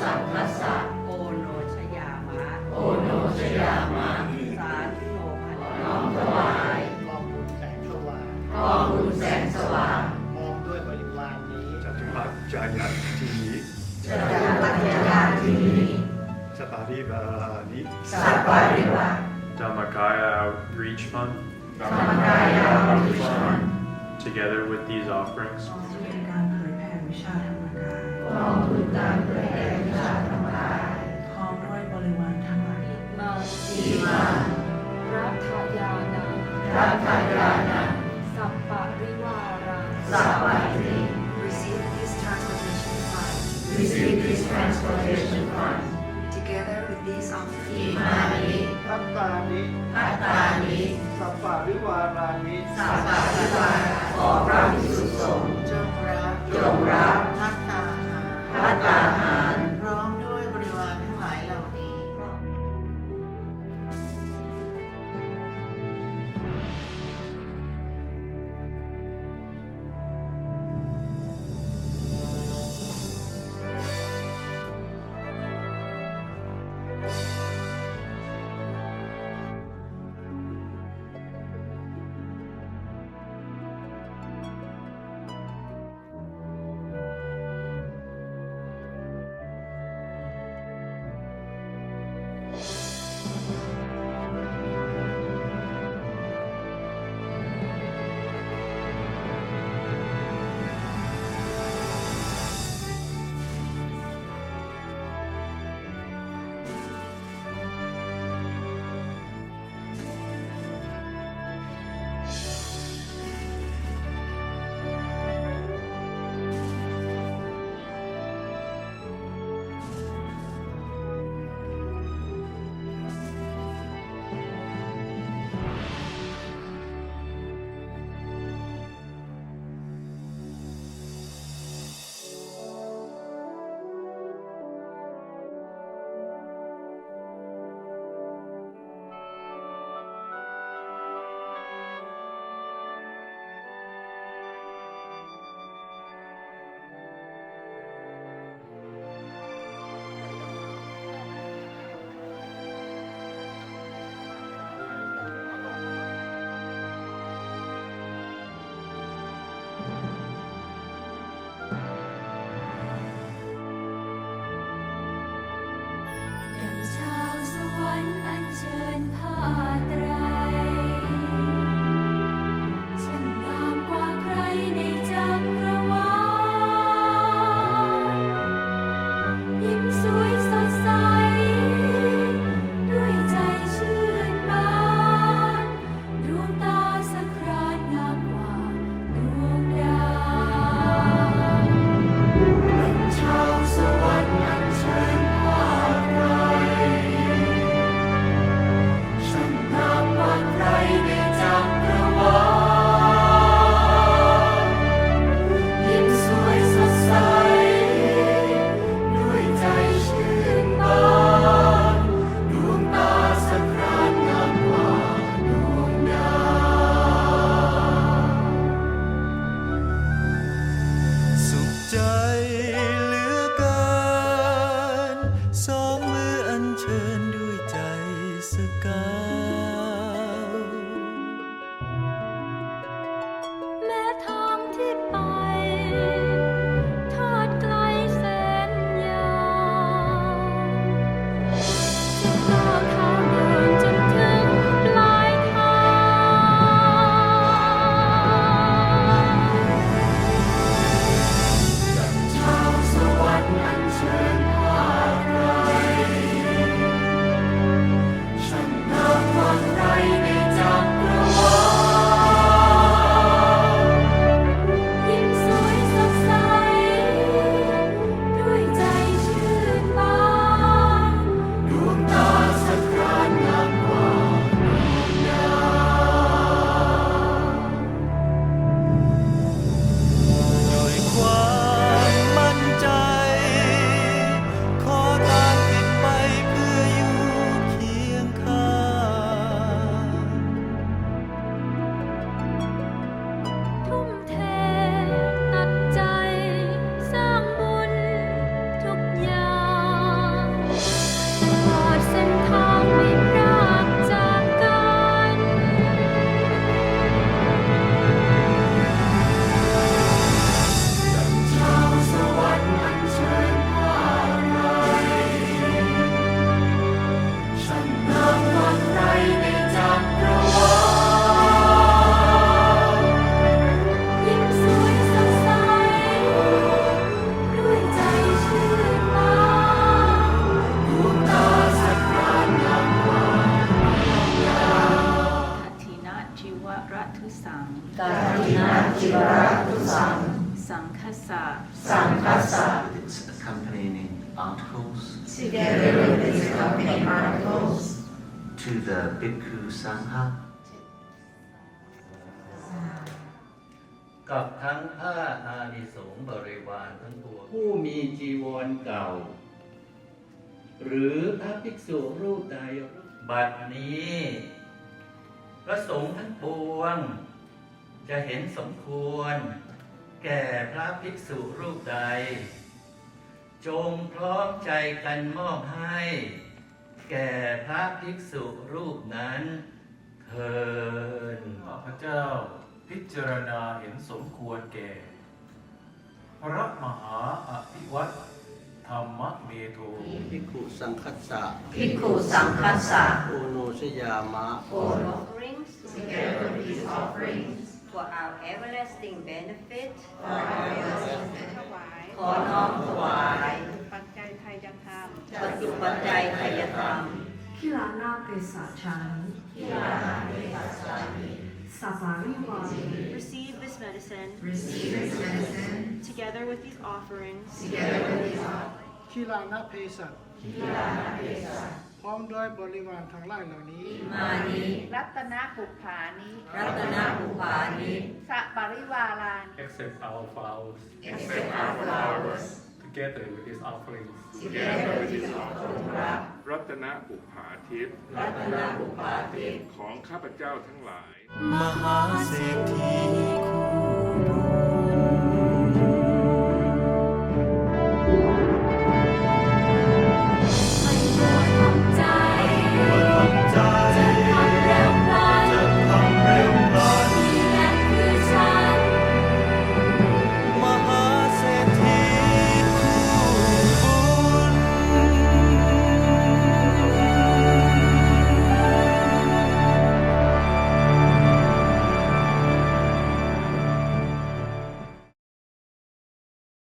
สัมมัสสะโกโนชยามะโอโนชยามะสาธุโนพันน้อมถวายกองบุญแสงสว่างกองบุญแสงสว่างมองด้วยบริวารนี้จัตุปัจจายันทีนี้จัตุปัจจายันทีนี้สัปริวานิสัปริวา Dhammakaya Outreach Fund. Dhammakaya Outreach Fund. Together with these offerings. กองบุญตามเผย อิมานิทัตตานิทัตตานิสัพปะริวารานิสัพปะริวาราขอพระภิกษุสงจงรับจงรับทัตตาหาทัตตาหา Padre. จิระตุสัง Sankhasa สังคัสสะ It's accompanying articles together with its accompanying articles to the Bhikkhu Sangha. กับทั้งผ้าอานิสงส์บริวารทั้งปวงผู้มีจีวรเก่า หรือพระภิกษุรูปใดบัดนี้ พระสงฆ์ทั้งปวง จะเห็นสมควร แก่พระภิกษุรูปใด จงพร้อมใจกันมอบให้ แก่พระภิกษุรูปนั้นเทินข้าพเจ้าพิจารณาเห็นสมควรแก่ พระมหาอภิวัตธรรมเมโทภิกขุสังคัสสะภิกขุสังคัสสะโอโนชยามะ all offerings together with these offerings for our everlasting benefit ขอน้อมถวาย ปัจจัยไทยธรรม ปัจจุปัจจัยไทยธรรม คิลานาเกษาชานิ ที่ลานาเมตัสสามิ สัปาริวานิ Receive this medicine receive this medicine together with these offerings together with these offerings คิลานะเ พศัตที่ลานาเมตัสพร้อมด้วยบริวารทั้งหลายเหล่านี้ มานิรัตนบุปผานิรัตนบุปานิสัปริวารานิ Accept our vows accept our flowers together with these offerings together with these offerings รัตนบุภาทิพย์รัตนบุปาทิของข้าพเจ้าทั้งหลาย มหาเศรษฐีคู่